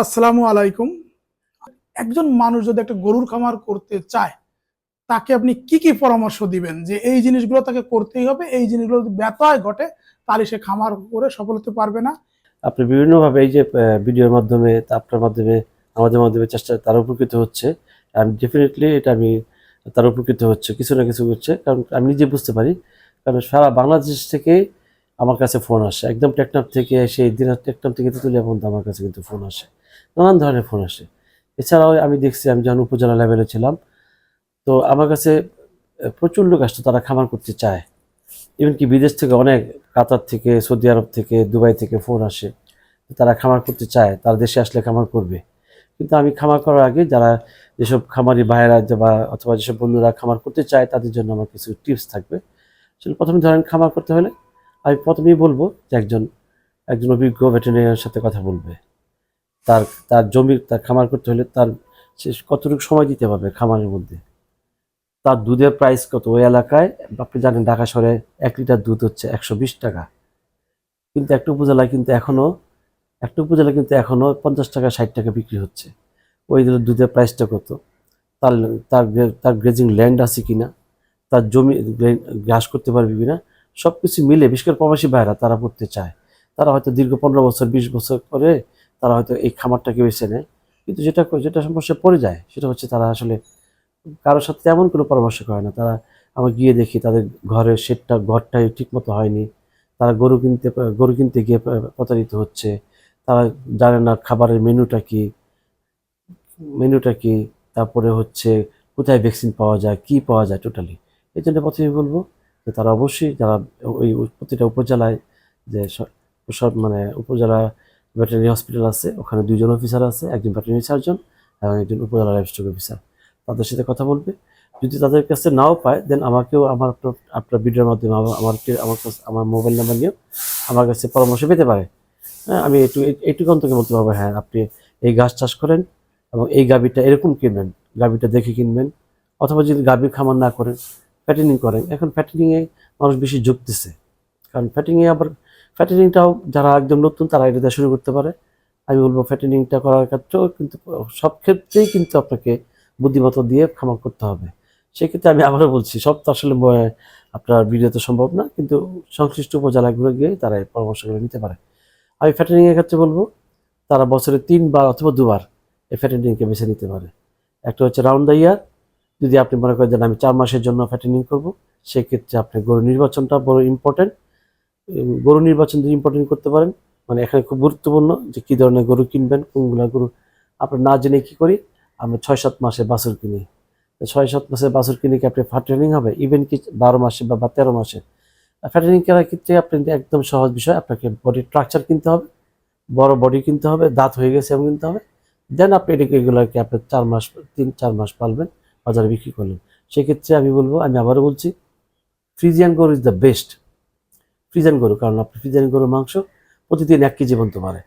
আসসালামু আলাইকুম। একজন মানুষ যদি একটা গরুর খামার করতে চায়, তাকে আপনি কি কি পরামর্শ দিবেন? যে এই জিনিসগুলো তাকে করতেই হবে, এই জিনিসগুলো যদি ব্যতয় ঘটে, তাহলে সে খামার করে সফল হতে পারবে না। আপনি বিভিন্নভাবে এই যে ভিডিওর মাধ্যমে, আপনার মাধ্যমে, আমাদের মাধ্যমে চেষ্টা, তারা উপকৃত হচ্ছে। আর ডেফিনেটলি এটা আমি, তারা উপকৃত হচ্ছে, কিছু না কিছু হচ্ছে। কারণ আমি নিজে বুঝতে পারি, কারণ সারা বাংলাদেশ থেকে আমার কাছে ফোন আসে। একদম টেকনাফ থেকে সেই দিনাজ টেকনাফ থেকে তুলে পর্যন্ত আমার কাছে কিন্তু ফোন আসে। নানান ধরনের ফোন আসে। এছাড়াও আমি দেখছি, আমি যখন উপজেলা লেভেলে ছিলাম, তো আমার কাছে প্রচুর লোক আসতো, তারা খামার করতে চায়। ইভেন কি বিদেশ থেকে অনেক, কাতার থেকে, সৌদি আরব থেকে, দুবাই থেকে ফোন আসে তারা খামার করতে চায়, তারা দেশে আসলে খামার করবে। কিন্তু আমি খামার করার আগে যারা যেসব খামারি ভাইয়েরা বা, অথবা যেসব বন্ধুরা খামার করতে চায়, তাদের জন্য আমার কিছু টিপস থাকবে। আসলে প্রথমে ধরেন খামার করতে হলে, আমি প্রথমেই বলব যে একজন একজন অভিজ্ঞ ভেটেরিনারিয়ার সাথে কথা বলবে। তার তার জমির, তার খামার করতে হলে তার সে কতটুকু সময় দিতে পারবে খামারের মধ্যে? তার দুধের প্রাইস কত ওই এলাকায়? আপনি জানেন ঢাকা শহরে এক লিটার দুধ হচ্ছে একশো বিশ টাকা। কিন্তু একটা উপজেলায় কিন্তু এখনও, একটা উপজেলায় কিন্তু এখনও পঞ্চাশ টাকা, ষাট টাকা বিক্রি হচ্ছে। ওই দুধের প্রাইসটা কত? তার তার তার গ্রেজিং ল্যান্ড আছে কিনা? তার জমি ঘাস করতে পারবে কিনা? সব কিছু মিলে, বিশেষ করে প্রবাসী ভাইরা তারা পড়তে চায়। তারা হয়তো দীর্ঘ পনেরো বছর, বিশ বছর করে তারা হয়তো এই খামারটাকে বেছে নেয়। কিন্তু যেটা যেটা সমস্যা পড়ে যায়, সেটা হচ্ছে তারা আসলে কারোর সাথে তেমন কোনো পরামর্শ করে না। তারা আমার গিয়ে দেখি তাদের ঘরের শেডটা, ঘরটাই ঠিক মতো হয়নি। তারা গরু কিনতে গরু কিনতে গিয়ে প্রতারিত হচ্ছে। তারা জানে না খাবারের মেনুটা কি মেনুটা কি, তারপরে হচ্ছে কোথায় ভ্যাকসিন পাওয়া যায়, কি পাওয়া যায় টোটালি এই জন্য প্রথমে বলব যে তারা অবশ্যই যারা ওই প্রতিটা উপজেলায় যে মানে উপজেলা ভেটেরিনারি হসপিটাল আছে, ওখানে দুইজন অফিসার আছে, একজন ভেটেরিনারি সার্জন এবং একজন উপজেলা লাইফস্টক অফিসার তাদের সাথে কথা বলবে। যদি তাদের কাছে নাও পায় দেন আমাকেও আমার আপনার- ভিডিওর মাধ্যমে আমার আমার আমার কাছে, আমার মোবাইল নাম্বার নিয়ে আমার কাছে পরামর্শ পেতে পারে। হ্যাঁ আমি একটু এইটুকু অন্তকে বলতে পারব হ্যাঁ আপনি এই গাছ চাষ করেন এবং এই গাবিটা এরকম কিনবেন গাবিটা দেখে কিনবেন। অথবা যদি গাভীর খামার না করেন ফ্যাটেনিং করেন। এখন ফ্যাটেনিংয়ে মানুষ বেশি ঝুঁকতেছে। কারণ ফ্যাটিংয়ে আবার ফ্যাটেনিংটাও যারা একদম নতুন, তারা এটা শুরু করতে পারে। আমি বলব ফ্যাটেনিংটা করার ক্ষেত্রেও কিন্তু, সব ক্ষেত্রেই কিন্তু আপনাকে বুদ্ধিমত্তা দিয়ে খামার করতে হবে। সেক্ষেত্রে আমি আবারও বলছি, সব তো আসলে আপনার ভিডিওতে সম্ভব না, কিন্তু সংশ্লিষ্ট উপজেলাগুলো গিয়ে তারা এই পরামর্শগুলো নিতে পারে। আমি ফ্যাটেনিংয়ের ক্ষেত্রে বলব, তারা বছরে তিনবার অথবা দুবার এই ফ্যাটেনিংকে বেছে নিতে পারে। একটা হচ্ছে রাউন্ড দ্য ইয়ার যদি আপনি মনে করেন যে আমি চার মাসের জন্য ফ্যাটেনিং করব, সেক্ষেত্রে আপনি গরু নির্বাচনটা বড় ইম্পর্টেন্ট গরু নির্বাচন যদি ইম্পর্টেন্ট করতে পারেন মানে এখানে খুব গুরুত্বপূর্ণ যে কী ধরনের গরু কিনবেন, কোনগুলা গরু আমরা না জেনে কি করি, আমরা ছয় সাত মাসে বাছুর কিনি। ছয় সাত মাসে বাছুর কিনে কি আপনি ফ্যাটেনিং হবে? ইভেন কি বারো মাসে বা বা তেরো মাসে? ফ্যাটেনিং করার ক্ষেত্রে আপনি একদম সহজ বিষয়, আপনাকে বডি স্ট্রাকচার কিনতে হবে, বড় বডি কিনতে হবে, দাঁত হয়ে গেছে এমন কিনতে হবে। দেন আপনি এটাকে এগুলোকে আপনি চার মাস, তিন, চার মাস পালবেন, বাজারে বিক্রি করলেন। সেক্ষেত্রে আমি বলব, আমি আবারও বলছি ফ্রিজিয়ান গরু ইজ দ্য বেস্ট ফ্রিজিয়ান গরু, কারণ আপনি ফ্রিজিয়ান গরুর মাংস প্রতিদিন এক কেজি পর্যন্ত পারে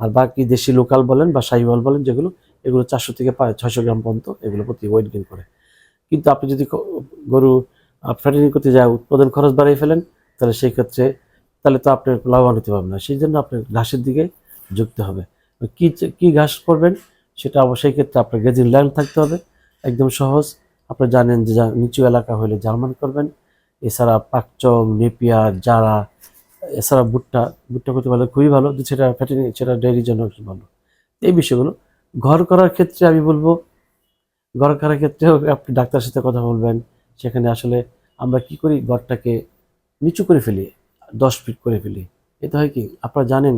আর বাকি দেশি লোকাল বলেন বা শাহিওয়াল বলেন যেগুলো, এগুলো চারশো থেকে ছয়শো গ্রাম পর্যন্ত এগুলো প্রতি ওয়েট গেন করে। কিন্তু আপনি যদি গরু ফ্যাটেনিং করতে যায় উৎপাদন খরচ বাড়িয়ে ফেলেন, তাহলে সেই ক্ষেত্রে, তাহলে তো আপনি লাভবান হতে পারবেন না। সেই জন্য আপনার ঘাসের দিকে ঝুঁকতে হবে। কি কি ঘাস করবেন, সেটা অবশ্যই ক্ষেত্রে আপনার গেজিং ল্যান্ড থাকতে হবে। একদম সহজ। আপনি জানেন যে নিচু এলাকা হলে জার্মান করবেন। এছাড়া পাকচং নেপিয়ার, জারা এছাড়া ভুট্টা ভুট্টা করতে পারলে খুবই ভালো। সেটা ফ্যাটেনি সেটা ডেয়ারির জন্য ভালো। এই বিষয়গুলো। ঘর করার ক্ষেত্রে আমি বলব, ঘর করার ক্ষেত্রেও আপনি ডাক্তারের সাথে কথা বলবেন। সেখানে আসলে আমরা কি করি? ঘরটাকে নিচু করে ফেলি, দশ ফিট করে ফেলি। এতে হয় কি? আপনারা জানেন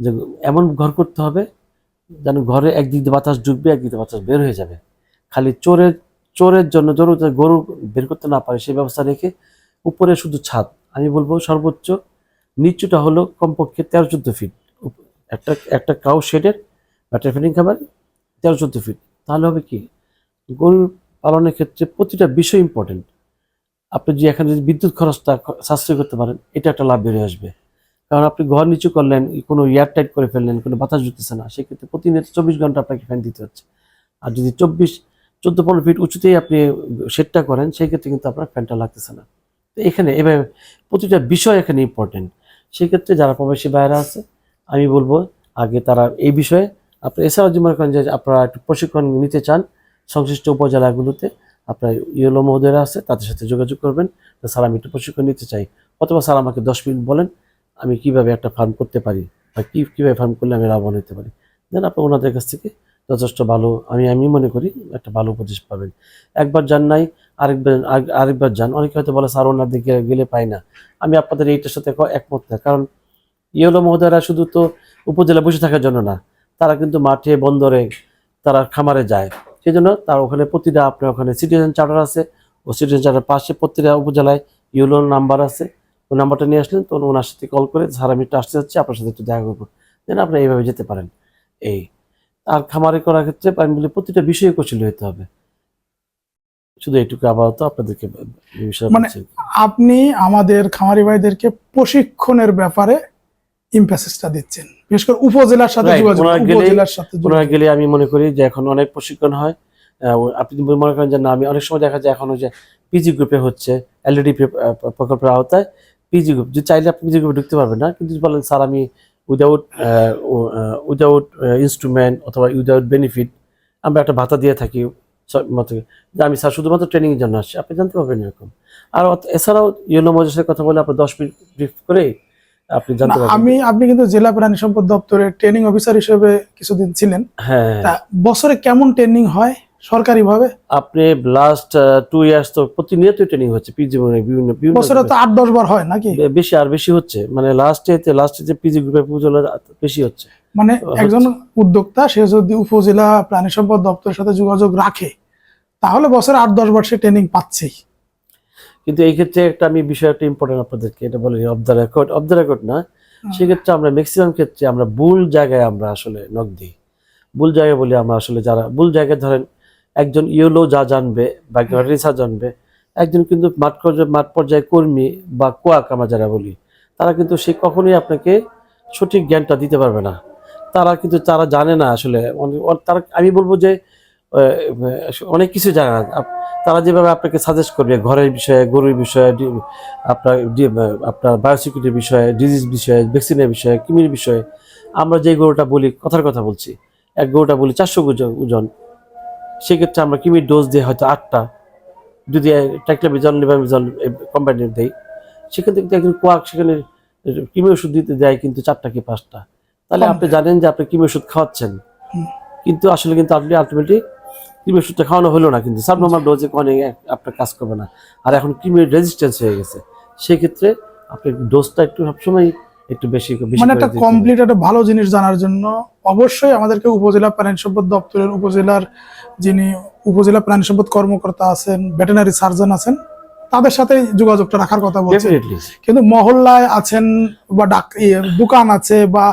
যে এমন ঘর করতে হবে, যেন ঘরে একদিক দিয়ে বাতাস ঢুকবে একদিক দিয়ে বাতাস বের হয়ে যাবে। খালি চোরের চোরের জন্য জরুরি গরু বের করতে না পারে, সেই ব্যবস্থা রেখে উপরে শুধু ছাদ। আমি বলব সর্বোচ্চ নিচুটা হলো কমপক্ষে তেরো চোদ্দ ফিট একটা একটা কাউ শেডের ব্যাটারি ফিডিং খাবার তেরো চোদ্দ ফিট তাহলে হবে কি? গরু পালনের ক্ষেত্রে প্রতিটা বিষয় ইম্পর্টেন্ট আপনি যে এখানে যদি বিদ্যুৎ খরচটা সাশ্রয় করতে পারেন, এটা একটা লাভ বেরিয়ে আসবে। কারণ আপনি ঘর নিচু করলেন, কোনো এয়ার টাইট করে ফেললেন, কোনো বাতাস ঢুকতেছে না, সেক্ষেত্রে প্রতিনিয়ত চব্বিশ ঘণ্টা আপনাকে ফ্যান দিতে হচ্ছে। আর যদি চব্বিশ, চোদ্দ, পনেরো ফিট উঁচুতেই আপনি শেডটা করেন সেই ক্ষেত্রে কিন্তু আপনার ফ্যানটা লাগতেছে না। তো এখানে এভাবে প্রতিটা বিষয় এখানে ইম্পর্টেন্ট সেক্ষেত্রে যারা প্রবাসী বাইরে আছে, আমি বলব আগে তারা এই বিষয়ে আপনি এছাড়াও মনে করেন যে আপনারা একটু প্রশিক্ষণ নিতে চান সংশ্লিষ্ট উপজেলাগুলোতে, আপনার ইয়েলো মহোদয়রা আছে, তাদের সাথে যোগাযোগ করবেন। স্যার, আমি একটু প্রশিক্ষণ নিতে চাই। অথবা স্যার, আমাকে দশ মিনিট বলেন, আমি কীভাবে একটা ফার্ম করতে পারি বা কী, কীভাবে ফার্ম করলে আমি লাভবান হতে পারি। দেন আপনি ওনাদের কাছ থেকে যথেষ্ট ভালো, আমি আমি মনে করি একটা ভালো উপদেশ পাবেন। একবার যান নাই, আরেকবার, আরেক- আরেকবার যান। অনেকে হয়তো বলে, স্যার, ওনার দিকে গেলে পাই না। আমি আপনাদের এইটার সাথে একমত না। কারণ ইয়েলো মহোদয়রা শুধু তো উপজেলা বসে থাকার জন্য না, তারা কিন্তু মাঠে, বন্দরে, তারা খামারে যায়। সেই জন্য তার ওখানে প্রতিটা আপনার ওখানে সিটিজেন চার্টার আছে। ও সিটিজেন চার্টার পাশে প্রতিটা উপজেলায় ইউলোর নাম্বার আছে। ওই নাম্বারটা নিয়ে আসলেন তখন ওনার সাথে কল করে, স্যার, আমি একটু আসতে যাচ্ছি আপনার সাথে একটু দেখা করব। দেন আপনি এইভাবে যেতে পারেন। এই। আর খামারে করার ক্ষেত্রে আমি বলি প্রতিটা বিষয়ে কৌশলী হতে হবে। শুধু এইটুকু আপাতত আপনাদেরকে মানে- আপনি আমাদের খামারি ভাইদেরকে প্রশিক্ষণের ব্যাপারে ইম্প্যাসেসটা দিচ্ছেন। বিশেষ করে উপজেলার সাথে যোগাযোগ উপজেলার সাথে ওনারা গেলে আমি মনে করি যে এখন অনেক প্রশিক্ষণ হয়। আপনি মনে করেন যে না আমি অনেক সময় দেখা যায় এখন যে পিজি গ্রুপে হচ্ছে এলইডি প্রকল্পের আওতায়। পিজি গ্রুপ যদি চাইলে আপনি পিজি গ্রুপে ঢুকতে পারবেন না। কিন্তু বলেন স্যার আমি উইদাউট উইদাউট ইনস্ট্রুমেন্ট অথবা উইদাউট বেনিফিট আমরা একটা ভাতা দিয়ে থাকি মতো। যে আমি স্যার শুধুমাত্র ট্রেনিংয়ের জন্য আসছি আপনি জানতে পারবেন এরকম। আর এছাড়াও ইয়েলো মজের কথা বলে আপনি দশ মিনিট ব্রিফ করে আপনি জানতে পারবেন। আমি আপনি কিন্তু জেলা প্রাণী সম্পদ দপ্তরে ট্রেনিং অফিসার হিসেবে কিছুদিন ছিলেন। হ্যাঁ। বছরে কেমন ট্রেনিং হয়? সরকারি ভাবে আপনি লাস্ট টু ইয়ার্স তো প্রতিনিয়ত ট্রেনিং হচ্ছে পিজি বিভিন্ন বিভিন্ন বছরে তো আট দশ বার হয় নাকি? বেশি আর বেশি হচ্ছে। মানে লাস্টে লাস্টে যে পিজি গ্রুপের পুজো বেশি হচ্ছে। মানে একজন উদ্যোক্তা সে যদি উপজেলা প্রাণী সম্পদ দপ্তরের সাথে যোগাযোগ রাখে তাহলে বছরে আট দশ বার সে ট্রেনিং পাচ্ছেই। কিন্তু এই ক্ষেত্রে একটা আমি বিষয় একটা ইম্পর্টেন্ট আপনাদেরকে এটা বলি off the record off the record না। সেক্ষেত্রে আমরা ম্যাক্সিমাম ক্ষেত্রে আমরা ভুল জায়গায় আমরা আসলে নক দিই। ভুল জায়গায় বলি আমরা আসলে যারা ভুল জায়গায় ধরেন একজন ইয়েলো যা জানবে বা রিসা জানবে একজন কিন্তু মাঠ পর্যায়ে মাঠ পর্যায়ে কর্মী বা কোয়াক আমরা যারা বলি তারা কিন্তু সে কখনোই আপনাকে সঠিক জ্ঞানটা দিতে পারবে না। তারা কিন্তু তারা জানে না আসলে তারা আমি বলব যে অনেক কিছু জানে না। তারা যেভাবে আপনাকে সাজেস্ট করবে ঘরের বিষয়ে গরুর বিষয়ে আপনার আপনার বায়োসিকিউরিটির বিষয়ে ডিজিজ বিষয়ে ভ্যাকসিনের বিষয়ে কিমির বিষয়ে আমরা যে গরুটা বলি কথার কথা বলছি এক গরুটা বলি চারশো ওজন সেক্ষেত্রে আমরা কিমির ডোজ দিয়ে হয়তো আটটা যদি ট্যাকলাবিজন লিভামিজন কোম্পানি দেই সেখান থেকে একজন কোয়াক সেখানে কিমি ওষুধ দিতে দেয় কিন্তু চারটা কি পাঁচটা। তাহলে আপনি জানেন যে আপনি কিমি ওষুধ খাওয়াচ্ছেন। কিন্তু আসলে কিন্তু আপনি আলটিমেটলি কিমি ওষুধটা খাওয়ানো হলো না কিন্তু সাবনর্মাল ডোজে অনেক আপনার কাজ করবে না। আর এখন কিমির রেজিস্ট্যান্স হয়ে গেছে। সেক্ষেত্রে আপনি ডোজটা একটু সবসময় একটু বেশি মানে একটা কমপ্লিট একটা ভালো জিনিস জানার জন্য অবশ্যই আমাদেরকে উপজেলা প্রাণী সম্পদ দপ্তরের উপজেলার যিনি উপজেলা প্রাণী সম্পদ কর্মকর্তা আছেন ভেটেনারি সার্জন আছেন তাদের সাথে যোগাযোগটা রাখার কথা বলছি। কিন্তু মহল্লায় আছেন বা দোকান আছে বা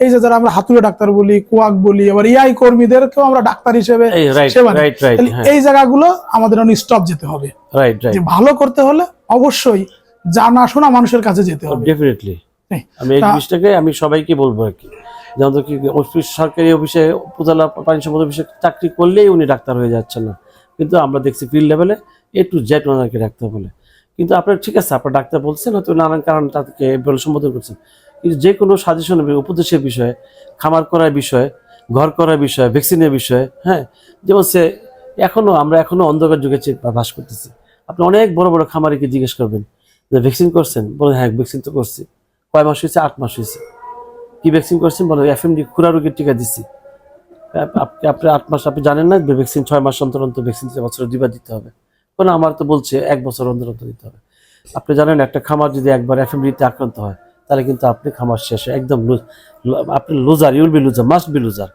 এই যে যারা আমরা হাতুড়ে ডাক্তার বলি কুয়াক বলি আবার ইআই কর্মীদেরকেও আমরা ডাক্তার হিসেবে এই হ্যাঁ। জায়গাগুলো আমাদের অনেক স্টপ যেতে হবে। ভালো করতে হলে অবশ্যই জানা শোনা মানুষের কাছে যেতে হবে। ডেফিনেটলি। আমি এই জিনিসটাকে আমি সবাইকে বলব আর কি। যেমন কি অফিস সরকারি অফিসে উপজেলা পানি সম্পদ অফিসে চাকরি করলেই উনি ডাক্তার হয়ে যাচ্ছেন না। কিন্তু আমরা দেখছি ফিল্ড লেভেলে এ টু জেড ওনাকে ডাক্তার বলে। কিন্তু আপনার ঠিক আছে আপনার ডাক্তার বলছেন হয়তো নানান কারণ তাদেরকে বলে সম্বোধন করছেন। কিন্তু যে কোনো সাজেশন উপদেশের বিষয়ে খামার করার বিষয়ে ঘর করার বিষয়ে ভ্যাকসিনের বিষয়ে হ্যাঁ। যেমন সে এখনও আমরা এখনও অন্ধকার যুগে বাস করতেছি। আপনি অনেক বড় বড় খামারিকে জিজ্ঞেস করবেন যে ভ্যাকসিন করছেন? বলেন হ্যাঁ ভ্যাকসিন তো করছি। কয় মাস হয়েছে? আট মাস হয়েছে। কি ভ্যাকসিন করছেন? বলেন এফএমডি খুরা রোগের টিকা দিচ্ছি আপনি আট মাস, আপনি জানেন না ভ্যাকসিন ছয় মাস অন্তর অন্তর ভ্যাকসিন বছরে দুইবার দিতে হবে। কোনো আমার তো বলছে এক বছর অন্তর অন্তর দিতে হবে। আপনি জানেন, একটা খামার যদি একবার এফ এফএমডিতে আক্রান্ত হয়, তাহলে কিন্তু আপনি খামার শেষে একদম লুজ আপনি loser you'll be loser must be loser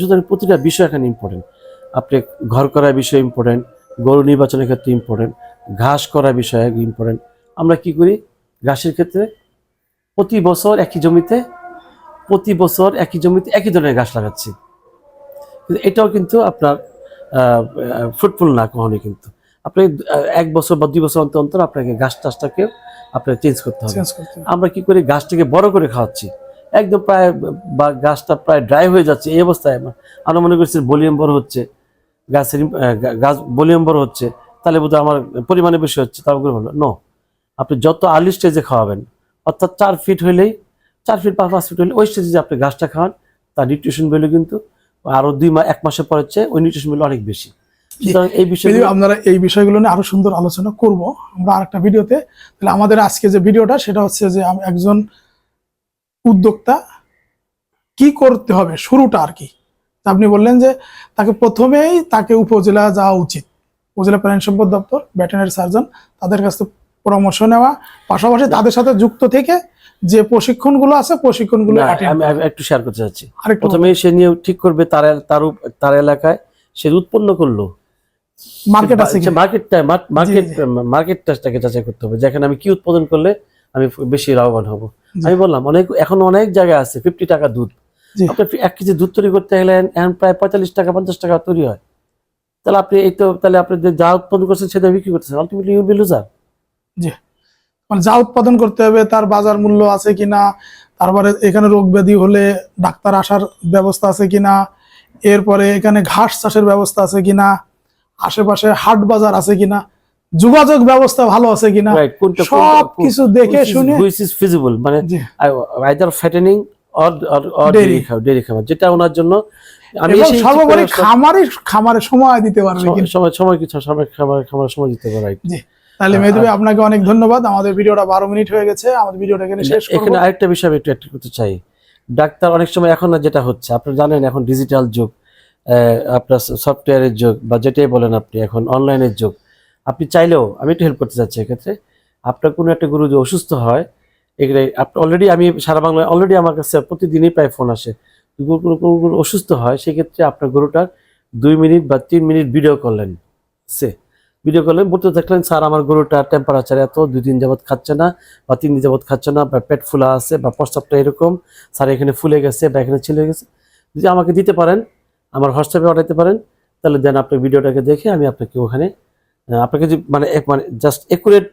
সুতরাং প্রতিটা বিষয় এখানে ইম্পর্টেন্ট আপনি ঘর করার বিষয় ইম্পর্টেন্ট গরু নির্বাচনের ক্ষেত্রে ইম্পর্টেন্ট ঘাস করার বিষয়ে ইম্পর্টেন্ট আমরা কি করি? ঘাসের ক্ষেত্রে প্রতি বছর একই জমিতে প্রতি বছর একই জমিতে একই ধরনের গাছ লাগাচ্ছি। কিন্তু এটাও কিন্তু আপনার ফ্রুটফুল না কখনোই কিন্তু। আপনি এক বছর বা দুই বছর অন্তর অন্তর আপনাকে গাছ টাছটাকে আপনাকে চেঞ্জ করতে হবে। আমরা কি করি গাছটাকে বড় করে খাওয়াচ্ছি? একদম প্রায় বা গাছটা প্রায় ড্রাই হয়ে যাচ্ছে এই অবস্থায়। আমরা- মনে করছি ভলিউম বড় হচ্ছে গাছের গাছ ভলিউম বড় হচ্ছে তাহলে বোধহয় আমার পরিমাণে বেশি হচ্ছে তার উপরে নো। আপনি যত আর্লি স্টেজে খাওয়াবেন অর্থাৎ চার ফিট হইলেই, চার ফিট পাঁচ পাঁচ ফিট হলে ওই স্টেজে আপনি গাছটা খাওয়ান তার নিউট্রিশন ভ্যালু কিন্তু আরও দুই মাস এক মাসের পরের চেয়ে ওই নিউট্রিশন মূল্য অনেক বেশি। এই বিষয়ে আপনারা এই বিষয়গুলো নিয়ে আরও সুন্দর আলোচনা করব। আমরা আরেকটা ভিডিওতে, তাহলে আমাদের আজকে যে ভিডিওটা, সেটা হচ্ছে যে একজন উদ্যোক্তা কি করতে হবে, শুরুটা আর কি। আপনি বললেন যে তাকে প্রথমেই তাকে উপজেলা যাওয়া উচিত। উপজেলা প্রাণী সম্পদ দপ্তর ভেটেনারি সার্জন তাদের কাছ থেকে পরামর্শ নেওয়া পাশাপাশি তাদের সাথে যুক্ত থেকে যে প্রশিক্ষণগুলো আছে প্রশিক্ষণগুলো আমি একটু শেয়ার করতে চাচ্ছি। প্রথমে সে নিয়ে ঠিক করবে তার তার তার এলাকায়। সে উৎপন্ন করল। মার্কেট আছে মার্কেটটা মার্কেট মার্কেটটাকে যাচাই করতে হবে। যেখানে আমি কি উৎপাদন করলে আমি বেশি লাভবান হব। আমি বললাম অনেক এখন অনেক আছে ফিফটি টাকা দুধ। জি। এক কেজি দুধ তৈরি করতে গেলে এখন প্রায় পঁয়তাল্লিশ টাকা পঞ্চাশ টাকা তৈরি হয়। তাহলে আপনি এই তো তাহলে আপনি যা উৎপাদন করছেন সেটা বিক্রি করতেছেন। আলটিমেটলি ইউ লুজার মানে যা উৎপাদন করতে হবে তার বাজার মূল্য আছে কিনা তারপরে এখানে রোগ ব্যাধি হলে ডাক্তার আসার ব্যবস্থা আছে কিনা এরপরে এখানে ঘাস চাষের ব্যবস্থা আছে কিনা আশেপাশে হাট বাজার আছে কিনা যোগাযোগ ব্যবস্থা ভালো আছে কিনা সব কিছু দেখে শুনে হুইচ ইজ ফিজিবল মানে জি either fattening or or dairy খাওয়া ডেরি খাওয়া যেটা ওনার জন্য আমি সর্বোপরি। খামারই খামারে সময় দিতে পারবে সময়- সময় সময় কিছু সময় খাবার খাবার সময় দিতে পারে right? তাহলে মেহেদি আপনাকে অনেক ধন্যবাদ। আমাদের ভিডিওটা বারো মিনিট হয়ে গেছে। আমাদের ভিডিওটা এখানে শেষ এখানে আরেকটা বিষয় আমি একটু অ্যাড করতে চাই। ডাক্তার অনেক সময় এখন যেটা হচ্ছে আপনি জানেন এখন ডিজিটাল যুগ আপনার সফটওয়্যারের যুগ বা যেটাই বলেন আপনি এখন অনলাইনের যুগ। আপনি চাইলেও আমি একটু হেল্প করতে চাচ্ছি এক্ষেত্রে। আপনার কোনো একটা গরু যদি অসুস্থ হয় এগুলো আপনি অলরেডি আমি সারা বাংলায় অলরেডি আমার কাছে প্রতিদিনই প্রায় ফোন আসে। গরু কোনো কোনো গরু অসুস্থ হয় সেক্ষেত্রে আপনার গরুটার দুই মিনিট বা তিন মিনিট ভিডিও করলেন সে ভিডিও করলেন বলতে দেখলেন স্যার আমার গরুটার টেম্পারেচার এত দুই দিন যাবত খাচ্ছে না বা তিন দিন যাবত খাচ্ছে না বা পেট ফুলা আছে বা প্রস্তাবটা এরকম স্যার এখানে ফুলে গেছে বা এখানে ছিলে গেছে। যদি আমাকে দিতে পারেন আমার হোয়াটসঅ্যাপে পাঠাতে পারেন তাহলে দেন আপনার ভিডিওটাকে দেখে আমি আপনাকে ওখানে আপনাকে যদি মানে এক মানে জাস্ট একুরেট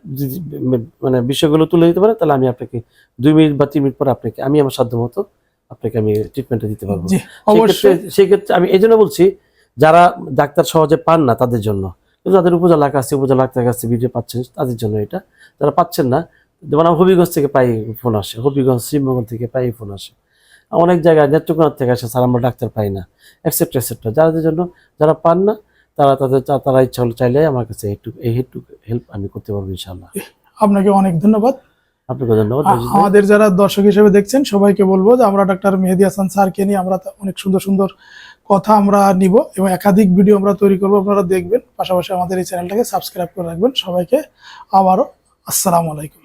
মানে বিষয়গুলো তুলে দিতে পারেন তাহলে আমি আপনাকে দুই মিনিট বা তিন মিনিট পর আপনাকে আমি আমার সাধ্য মতো আপনাকে আমি ট্রিটমেন্টটা দিতে পারব। সেক্ষেত্রে আমি এই জন্য বলছি যারা ডাক্তার সহজে পান না তাদের জন্য যাদের উপজেলা কাছে উপজেলা কাছে ভিডিও পাচ্ছেন তাদের জন্য এটা। যারা পাচ্ছেন না। যেমন আমার হবিগঞ্জ থেকে পাই ফোন আসে হবিগঞ্জ শ্রীমঙ্গল থেকে পাই ফোন আসে। অনেক জায়গায় নেত্রকোনার থেকে আসে স্যার আমরা ডাক্তার পাই না এক্সেপ্ট এক্সেপ্টা যাদের জন্য যারা পান না তারা তাদের তারা ইচ্ছা হলে চাইলে আমার কাছে একটু এই একটু হেল্প আমি করতে পারব ইনশাল্লাহ আপনাকে অনেক ধন্যবাদ। আপনাকে ধন্যবাদ। আমাদের যারা দর্শক হিসেবে দেখছেন সবাইকে বলব যে আমরা ডাক্তার মেহেদি হাসান স্যারকে নিয়ে আমরা অনেক সুন্দর সুন্দর কথা আমরা নিব এবং একাধিক ভিডিও আমরা তৈরি করব, আপনারা দেখবেন। পাশাপাশি আমাদের এই চ্যানেলটাকে সাবস্ক্রাইব করে রাখবেন। সবাইকে আবারও আসসালামু আলাইকুম।